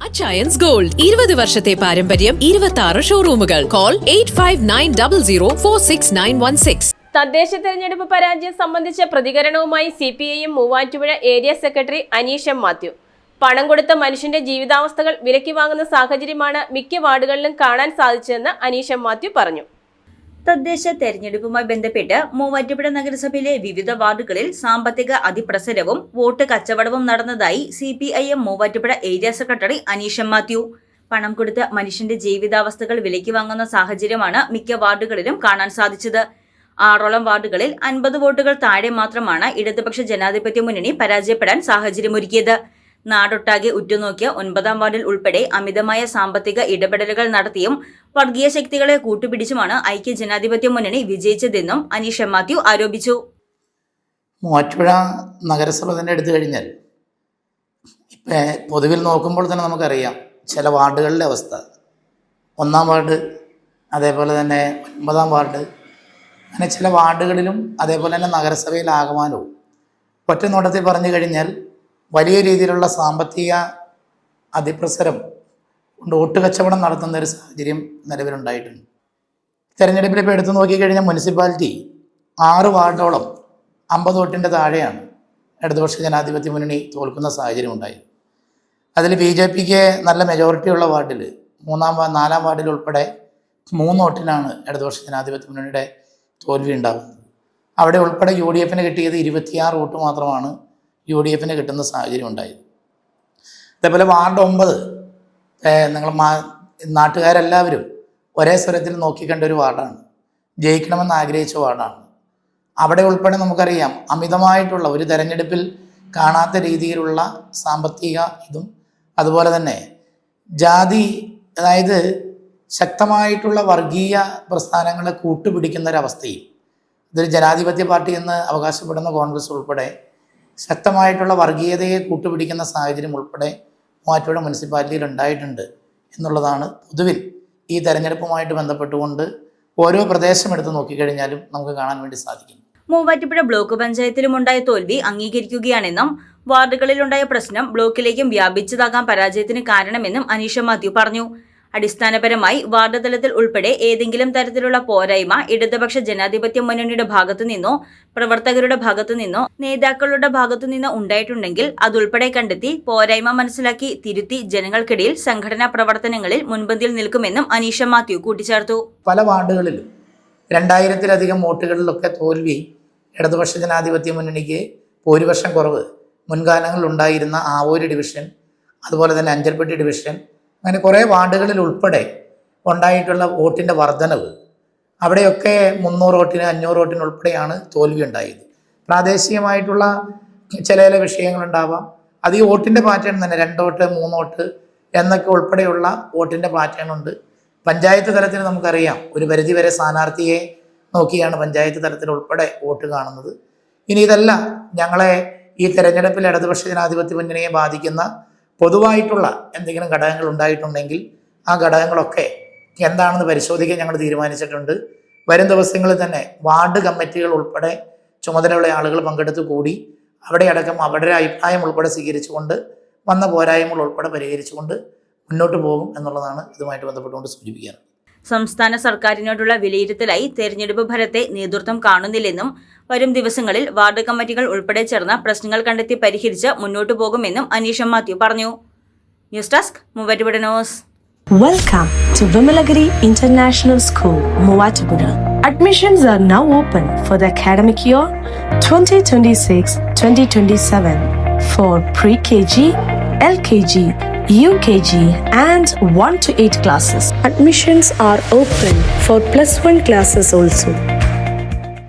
Achayans gold ഇരുപത് വർഷത്തെ പാരമ്പര്യം ഇരുപത്തി ആറ് ഷോറൂമുകൾ call eight five nine double zero four six nine one six തദ്ദേശ തെരഞ്ഞെടുപ്പ് പരാജയം സംബന്ധിച്ച പ്രതികരണവുമായി C P I M Muvattupuzha area secretary Aneesh M Mathew. പണം കൊടുത്ത മനുഷ്യന്റെ ജീവിതാവസ്ഥകൾ വിലക്കി വാങ്ങുന്ന സാഹചര്യമാണ് മിക്ക വാർഡുകളിലും കാണാൻ സാധിച്ചതെന്ന് അനീഷ് എം മാത്യു പറഞ്ഞു. തദ്ദേശ തെരഞ്ഞെടുപ്പുമായി ബന്ധപ്പെട്ട് മൂവാറ്റുപുഴ നഗരസഭയിലെ വിവിധ വാർഡുകളിൽ സാമ്പത്തിക അതിപ്രസരവും വോട്ട് കച്ചവടവും നടന്നതായി C P I M Muvattupuzha area secretary Aneesh Mathew. പണം കൊടുത്ത് മനുഷ്യന്റെ ജീവിതാവസ്ഥകൾ വിലയ്ക്ക് വാങ്ങുന്ന സാഹചര്യമാണ് മിക്ക വാർഡുകളിലും കാണാൻ സാധിച്ചത്. ആറോളം വാർഡുകളിൽ അൻപത് വോട്ടുകൾ താഴെ മാത്രമാണ് ഇടതുപക്ഷ ജനാധിപത്യ മുന്നണി പരാജയപ്പെടാൻ സാഹചര്യമൊരുക്കിയത്. നാടൊട്ടാകെ ഉറ്റുനോക്കിയ ഒൻപതാം വാർഡിൽ ഉൾപ്പെടെ അമിതമായ സാമ്പത്തിക ഇടപെടലുകൾ നടത്തിയും വർഗീയ ശക്തികളെ കൂട്ടുപിടിച്ചുമാണ് ഐക്യ ജനാധിപത്യ മുന്നണി വിജയിച്ചതെന്നും അനീഷ് മാത്യു ആരോപിച്ചു. മൂവാറ്റുപുഴ നഗരസഭ തന്നെ എടുത്തു കഴിഞ്ഞാൽ ഇപ്പം പൊതുവിൽ നോക്കുമ്പോൾ തന്നെ നമുക്കറിയാം ചില വാർഡുകളിലെ അവസ്ഥ. ഒന്നാം വാർഡ് അതേപോലെ തന്നെ ഒൻപതാം വാർഡ് അങ്ങനെ ചില വാർഡുകളിലും അതേപോലെ തന്നെ നഗരസഭയിലാകമാനവും ഒറ്റ നോട്ടത്തിൽ പറഞ്ഞു കഴിഞ്ഞാൽ വലിയ രീതിയിലുള്ള സാമ്പത്തിക അതിപ്രസരം കൊണ്ട് വോട്ട് കച്ചവടം നടത്തുന്ന ഒരു സാഹചര്യം നിലവിലുണ്ടായിട്ടുണ്ട്. തെരഞ്ഞെടുപ്പിൽ ഇപ്പോൾ എടുത്തു നോക്കിക്കഴിഞ്ഞാൽ മുനിസിപ്പാലിറ്റി ആറ് വാർഡോളം അമ്പത് വോട്ടിന്റെ താഴെയാണ് ഇടതുപക്ഷ ജനാധിപത്യ മുന്നണി തോൽക്കുന്ന സാഹചര്യം ഉണ്ടായി അതിൽ ബി ജെ പിക്ക് നല്ല മെജോറിറ്റി ഉള്ള വാർഡിൽ മൂന്നാം വാർഡ് നാലാം വാർഡിൽ ഉൾപ്പെടെ മൂന്ന് വോട്ടിനാണ് ഇടതുപക്ഷ ജനാധിപത്യ മുന്നണിയുടെ തോൽവി ഉണ്ടാകുന്നത് അവിടെ ഉൾപ്പെടെ യു ഡി എഫിന് കിട്ടിയത് ഇരുപത്തിയാറ് വോട്ട് മാത്രമാണ് യു ഡി എഫിന് കിട്ടുന്ന സാഹചര്യം ഉണ്ടായത് അതേപോലെ വാർഡ് ഒമ്പത് നിങ്ങൾ മാ നാട്ടുകാരെല്ലാവരും ഒരേ സ്വരത്തിൽ നോക്കിക്കണ്ട ഒരു വാർഡാണ്. ജയിക്കണമെന്ന് ആഗ്രഹിച്ച വാർഡാണ്. അവിടെ ഉൾപ്പെടെ നമുക്കറിയാം അമിതമായിട്ടുള്ള ഒരു തെരഞ്ഞെടുപ്പിൽ കാണാത്ത രീതിയിലുള്ള സാമ്പത്തിക ഇതും. അതുപോലെ തന്നെ ജാതി അതായത് ശക്തമായിട്ടുള്ള വർഗീയ പ്രസ്ഥാനങ്ങളെ കൂട്ടുപിടിക്കുന്ന ഒരവസ്ഥയും ഇതൊരു ജനാധിപത്യ പാർട്ടി എന്ന് അവകാശപ്പെടുന്ന കോൺഗ്രസ് ഉൾപ്പെടെ ശക്തമായിട്ടുള്ള വർഗീയതയെ കൂട്ടുപിടിക്കുന്ന സാഹചര്യം ഉൾപ്പെടെ മൂവാറ്റുപുഴ മുനിസിപ്പാലിറ്റിയിൽ ഉണ്ടായിട്ടുണ്ട് എന്നുള്ളതാണ് പൊതുവിൽ ഈ തെരഞ്ഞെടുപ്പുമായിട്ട് ബന്ധപ്പെട്ടുകൊണ്ട് ഓരോ പ്രദേശം എടുത്ത് നോക്കിക്കഴിഞ്ഞാലും നമുക്ക് കാണാൻ വേണ്ടി സാധിക്കും മൂവാറ്റുപുഴ ബ്ലോക്ക് പഞ്ചായത്തിലുമുണ്ടായ തോൽവി അംഗീകരിക്കുകയാണെന്നും വാർഡുകളിലുണ്ടായ പ്രശ്നം ബ്ലോക്കിലേക്കും വ്യാപിച്ചതാകാൻ പരാജയത്തിന് കാരണമെന്നും അനീഷ മാത്യു പറഞ്ഞു. അടിസ്ഥാനപരമായി വാർഡ് തലത്തിൽ ഉൾപ്പെടെ ഏതെങ്കിലും തരത്തിലുള്ള പോരായ്മ ഇടതുപക്ഷ ജനാധിപത്യ മുന്നണിയുടെ ഭാഗത്തു നിന്നോ പ്രവർത്തകരുടെ ഭാഗത്തു നിന്നോ നേതാക്കളുടെ ഭാഗത്തു നിന്നോ ഉണ്ടായിട്ടുണ്ടെങ്കിൽ അതുൾപ്പെടെ കണ്ടെത്തി പോരായ്മ മനസ്സിലാക്കി തിരുത്തി ജനങ്ങൾക്കിടയിൽ സംഘടനാ പ്രവർത്തനങ്ങളിൽ മുൻപന്തിയിൽ നിൽക്കുമെന്നും അനീഷ മാത്യു കൂട്ടിച്ചേർത്തു. പല വാർഡുകളിലും രണ്ടായിരത്തിലധികം വോട്ടുകളിലൊക്കെ തോൽവി ഇടതുപക്ഷ ജനാധിപത്യ മുന്നണിക്ക് ഭൂരിപക്ഷം കുറവ് മുൻകാലങ്ങളിൽ ഉണ്ടായിരുന്ന ആവൂര് ഡിവിഷൻ അതുപോലെ തന്നെ അഞ്ചൽപ്പെട്ടി ഡിവിഷൻ അങ്ങനെ കുറേ വാർഡുകളിൽ ഉൾപ്പെടെ ഉണ്ടായിട്ടുള്ള വോട്ടിന്റെ വർധനവ്. അവിടെയൊക്കെ മുന്നൂറ് വോട്ടിന് അഞ്ഞൂറ് വോട്ടിന് ഉൾപ്പെടെയാണ് തോൽവി ഉണ്ടായത്. പ്രാദേശികമായിട്ടുള്ള ചില ചില വിഷയങ്ങളുണ്ടാവാം. അത് ഈ വോട്ടിന്റെ പാറ്റേൺ തന്നെ രണ്ട് വോട്ട് മൂന്ന് വോട്ട് എന്നൊക്കെ ഉൾപ്പെടെയുള്ള വോട്ടിന്റെ പാറ്റേൺ ഉണ്ട് പഞ്ചായത്ത് തലത്തിൽ നമുക്കറിയാം ഒരു പരിധി വരെ സ്ഥാനാർത്ഥിയെ നോക്കിയാണ് പഞ്ചായത്ത് തലത്തിൽ ഉൾപ്പെടെ വോട്ട് കാണുന്നത്. ഇനി ഇതല്ല ഞങ്ങളെ ഈ തെരഞ്ഞെടുപ്പിൽ ഇടതുപക്ഷ ജനാധിപത്യ മുന്നണിയെ ബാധിക്കുന്ന പൊതുവായിട്ടുള്ള എന്തെങ്കിലും ഘടകങ്ങൾ ഉണ്ടായിട്ടുണ്ടെങ്കിൽ ആ ഘടകങ്ങളൊക്കെ എന്താണെന്ന് പരിശോധിക്കാൻ ഞങ്ങൾ തീരുമാനിച്ചിട്ടുണ്ട്. വരും ദിവസങ്ങളിൽ തന്നെ വാർഡ് കമ്മിറ്റികൾ ഉൾപ്പെടെ ചുമതലയുള്ള ആളുകൾ പങ്കെടുത്തു കൂടി അവിടെ അടക്കം അവരുടെ അഭിപ്രായം ഉൾപ്പെടെ സ്വീകരിച്ചുകൊണ്ട് വന്ന പോരായ്മകൾ ഉൾപ്പെടെ പരിഹരിച്ചുകൊണ്ട് മുന്നോട്ട് പോകും എന്നുള്ളതാണ് ഇതുമായിട്ട് ബന്ധപ്പെട്ടുകൊണ്ട് സൂചിപ്പിക്കുന്നത് സംസ്ഥാന സർക്കാരിനോടുള്ള വിലയിരുത്തലായി തെരഞ്ഞെടുപ്പ് ഫലത്തെ നേതൃത്വം കാണുന്നില്ലെന്നും വരും ദിവസങ്ങളിൽ വാർഡ് കമ്മിറ്റികൾ ഉൾപ്പെടെ ചേർന്ന പ്രശ്നങ്ങൾ കണ്ടെത്തി പരിഹരിച്ച് മുന്നോട്ടു പോകുമെന്നും അനീഷ മാത്യു പറഞ്ഞു. News desk Muvattupuzha welcome to Vimalagiri international school Muvatupura. Admissions are now open for the academic year 2026-2027 for pre-KG, LKG, UKG and 1 to 8 classes. Admissions are open for plus 1 classes also.